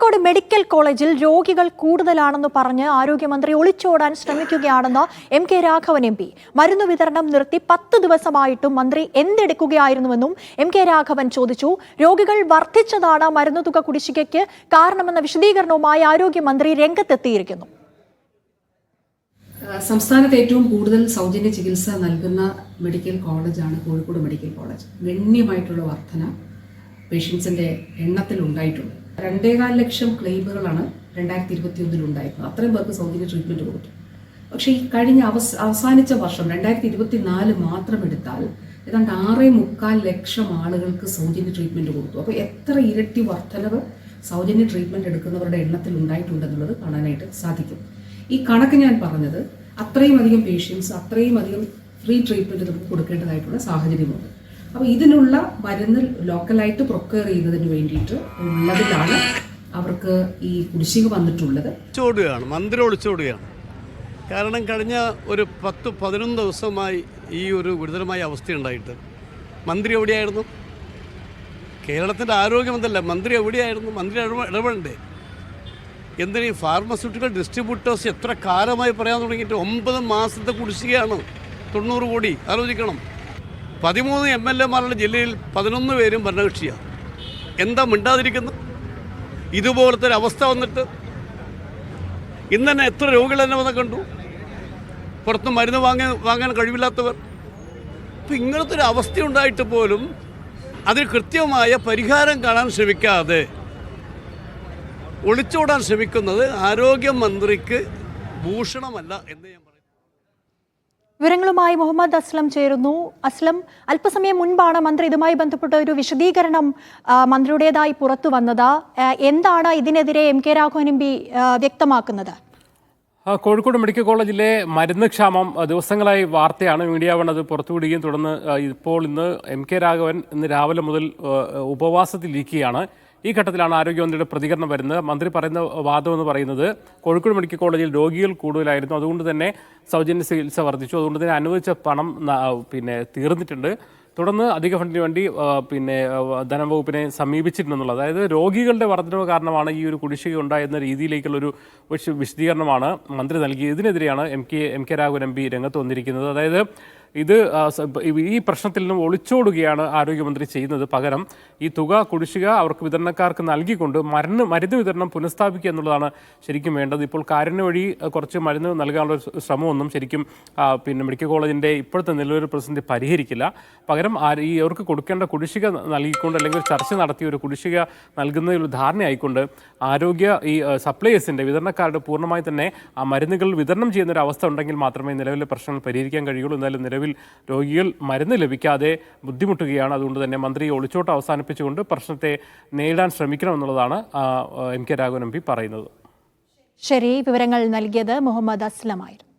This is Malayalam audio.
കോഴിക്കോട് മെഡിക്കൽ കോളേജിൽ രോഗികൾ കൂടുതലാണെന്ന് പറഞ്ഞ് ആരോഗ്യമന്ത്രി ഒളിച്ചോടാൻ ശ്രമിക്കുകയാണെന്ന് M K Raghavan M P. മരുന്ന് വിതരണം നിർത്തി പത്ത് ദിവസമായിട്ടും മന്ത്രി എന്തെടുക്കുകയായിരുന്നുവെന്നും എം കെ രാഘവൻ ചോദിച്ചു. രോഗികൾ വർദ്ധിച്ചതാണ് മരുന്ന് തുക കുടിശ്ശികയ്ക്ക് കാരണമെന്ന വിശദീകരണവുമായി ആരോഗ്യമന്ത്രി രംഗത്തെത്തിയിരിക്കുന്നു. സംസ്ഥാനത്ത് ഏറ്റവും കൂടുതൽ സൗജന്യ ചികിത്സ നൽകുന്ന മെഡിക്കൽ കോളേജാണ് കോഴിക്കോട് മെഡിക്കൽ കോളേജ്. ഗണ്യമായിട്ടുള്ള വർധന പേഷ്യൻസിന്റെ എണ്ണത്തിൽ ഉണ്ടായിട്ടുണ്ട് രണ്ടേകാൽ ലക്ഷം ക്ലെയിമുകളാണ് രണ്ടായിരത്തി ഇരുപത്തി ഒന്നിൽ ഉണ്ടായിരുന്നത്. അത്രയും പേർക്ക് സൗജന്യ ട്രീറ്റ്മെന്റ് കൊടുത്തു. പക്ഷേ ഈ കഴിഞ്ഞ അവസ അവസാനിച്ച വർഷം രണ്ടായിരത്തി ഇരുപത്തി നാല് മാത്രം എടുത്താൽ ഏതാണ്ട് ആറേ മുക്കാൽ ലക്ഷം ആളുകൾക്ക് സൗജന്യ ട്രീറ്റ്മെന്റ് കൊടുത്തു. അപ്പോൾ എത്ര ഇരട്ടി വർധനവ് സൗജന്യ ട്രീറ്റ്മെന്റ് എടുക്കുന്നവരുടെ എണ്ണത്തിൽ ഉണ്ടായിട്ടുണ്ടെന്നുള്ളത് കാണാനായിട്ട് സാധിക്കും. ഈ കണക്ക് ഞാൻ പറഞ്ഞത് അത്രയും അധികം പേഷ്യൻസ് അത്രയും അധികം ഫ്രീ ട്രീറ്റ്മെന്റ് നമുക്ക് കൊടുക്കേണ്ടതായിട്ടുള്ള സാഹചര്യമുണ്ട്. അപ്പോൾ ഇതിനുള്ള മരുന്ന് ലോക്കലായിട്ട് പ്രൊക്കയർ ചെയ്യുന്നതിന് വേണ്ടിയിട്ട് ഉള്ളതിലാണ് അവർക്ക് ഈ കുടിശ്ശിക വന്നിട്ടുള്ളത്. ചോടുകയാണ് മന്ത്രി ഒളിച്ചോടുകയാണ്. കാരണം കഴിഞ്ഞ ഒരു പത്ത് പതിനൊന്ന് ദിവസമായി ഈ ഒരു ഗുരുതരമായ അവസ്ഥയുണ്ടായിട്ട്. മന്ത്രി എവിടെയായിരുന്നു? കേരളത്തിന്റെ ആരോഗ്യമന്ത്രല്ല മന്ത്രി എവിടെയായിരുന്നു? മന്ത്രി ഇടപെ- ഇടപെടണ്ടേ? എന്തിന് ഈ ഫാർമസ്യൂട്ടിക്കൽ ഡിസ്ട്രിബ്യൂട്ടേഴ്സ് എത്ര കാലമായി പറയാൻ തുടങ്ങിയിട്ട് ഒമ്പത് മാസത്തെ കുടിശ്ശികയാണ് തൊണ്ണൂറ് കോടി ആലോചിക്കണം. പതിമൂന്ന് എം എൽ എമാരുടെ ജില്ലയിൽ പതിനൊന്ന് പേരും ഭരണകക്ഷിയാണ്. എന്താ മിണ്ടാതിരിക്കുന്നു? ഇതുപോലത്തെ ഒരു അവസ്ഥ വന്നിട്ട് ഇന്ന് തന്നെ എത്ര രോഗികൾ തന്നെ വന്ന് കണ്ടു? പുറത്ത് മരുന്ന് വാങ്ങാൻ വാങ്ങാൻ കഴിവില്ലാത്തവർ. അപ്പം ഇങ്ങനത്തെ ഒരു അവസ്ഥ ഉണ്ടായിട്ട് പോലും അതിന് കൃത്യമായ പരിഹാരം കാണാൻ ശ്രമിക്കാതെ ഒളിച്ചോടാൻ ശ്രമിക്കുന്നത് ആരോഗ്യമന്ത്രിക്ക് ഭൂഷണമല്ല എന്ന് ഞാൻ വിവരങ്ങളുമായി മുഹമ്മദ് അസ്ലം ചേരുന്നു. അസ്ലം അല്പസമയം മുൻപാണ് മന്ത്രി ഇതുമായി ബന്ധപ്പെട്ട ഒരു വിശദീകരണം മന്ത്രിയുടേതായി പുറത്തു വന്നത്. എന്താണ് ഇതിനെതിരെ M K Raghavan M P വ്യക്തമാക്കുന്നത്? കോഴിക്കോട് മെഡിക്കൽ കോളേജിലെ മരുന്ന് ക്ഷാമം ദിവസങ്ങളായി വാർത്തയാണ് മീഡിയ വൺ അത് പുറത്തുവിടുകയും തുടർന്ന് ഇപ്പോൾ ഇന്ന് എം കെ രാഘവൻ ഇന്ന് രാവിലെ മുതൽ ഉപവാസത്തിലിരിക്കുകയാണ്. ഈ ഘട്ടത്തിലാണ് ആരോഗ്യമന്ത്രിയുടെ പ്രതികരണം വരുന്നത്. മന്ത്രി പറയുന്ന വാദം എന്ന് പറയുന്നത് കോഴിക്കോട് മെഡിക്കൽ കോളേജിൽ രോഗികൾ കൂടുതലായിരുന്നു. അതുകൊണ്ട് തന്നെ സൗജന്യ ചികിത്സ വർദ്ധിച്ചു. അതുകൊണ്ട് തന്നെ അനുവദിച്ച പണം പിന്നെ തീർന്നിട്ടുണ്ട്. തുടർന്ന് അധിക ഫണ്ടിന് വേണ്ടി പിന്നെ ധനവകുപ്പിനെ സമീപിച്ചിട്ടുണ്ടെന്നുള്ളത് അതായത് രോഗികളുടെ വർധനവ് കാരണമാണ് ഈ ഒരു കുടിശ്ശിക ഉണ്ടായെന്ന രീതിയിലേക്കുള്ളൊരു വിശ- വിശദീകരണമാണ് മന്ത്രി നൽകിയത്. ഇതിനെതിരെയാണ് M K M K Raghavan M P രംഗത്ത് വന്നിരിക്കുന്നത്. അതായത് ഇത് ഈ പ്രശ്നത്തിൽ നിന്നും ഒളിച്ചോടുകയാണ് ആരോഗ്യമന്ത്രി ചെയ്യുന്നത്. പകരം ഈ തുക കുടിശ്ശിക അവർക്ക് വിതരണക്കാർക്ക് നൽകിക്കൊണ്ട് മരുന്ന് മരുന്ന് വിതരണം പുനഃസ്ഥാപിക്കുക എന്നുള്ളതാണ് ശരിക്കും വേണ്ടത്. ഇപ്പോൾ കാരുണ്യ വഴി കുറച്ച് മരുന്ന് നൽകാനുള്ള ശ്രമമൊന്നും ശരിക്കും പിന്നെ മെഡിക്കൽ കോളേജിന്റെ ഇപ്പോഴത്തെ നിലവിലെ പ്രതിസന്ധി പരിഹരിക്കില്ല. പകരം ഈ അവർക്ക് കൊടുക്കേണ്ട കുടിശ്ശിക നൽകിക്കൊണ്ട് അല്ലെങ്കിൽ ചർച്ച നടത്തി ഒരു കുടിശ്ശിക നൽകുന്നതിൽ ധാരണയായിക്കൊണ്ട് ആരോഗ്യ ഈ സപ്ലൈസിന്റെ വിതരണക്കാരുടെ പൂർണമായി തന്നെ ആ മരുന്നുകൾ വിതരണം ചെയ്യുന്ന ഒരു അവസ്ഥ ഉണ്ടെങ്കിൽ മാത്രമേ നിലവിലെ പ്രശ്നങ്ങൾ പരിഹരിക്കാൻ കഴിയുള്ളൂ. എന്നാലും നിലവിൽ രോഗികൾ മരുന്ന് ലഭിക്കാതെ ബുദ്ധിമുട്ടുകയാണ്. അതുകൊണ്ട് തന്നെ മന്ത്രി ഒളിച്ചോട്ട് അവസാനിപ്പിച്ചുകൊണ്ട് പ്രശ്നത്തെ നേരിടാൻ ശ്രമിക്കണമെന്നുള്ളതാണ് M K Raghavan M P പറയുന്നത്. ശരി വിവരങ്ങൾ നൽകിയത് മുഹമ്മദ് അസ്ലമായിരുന്നു.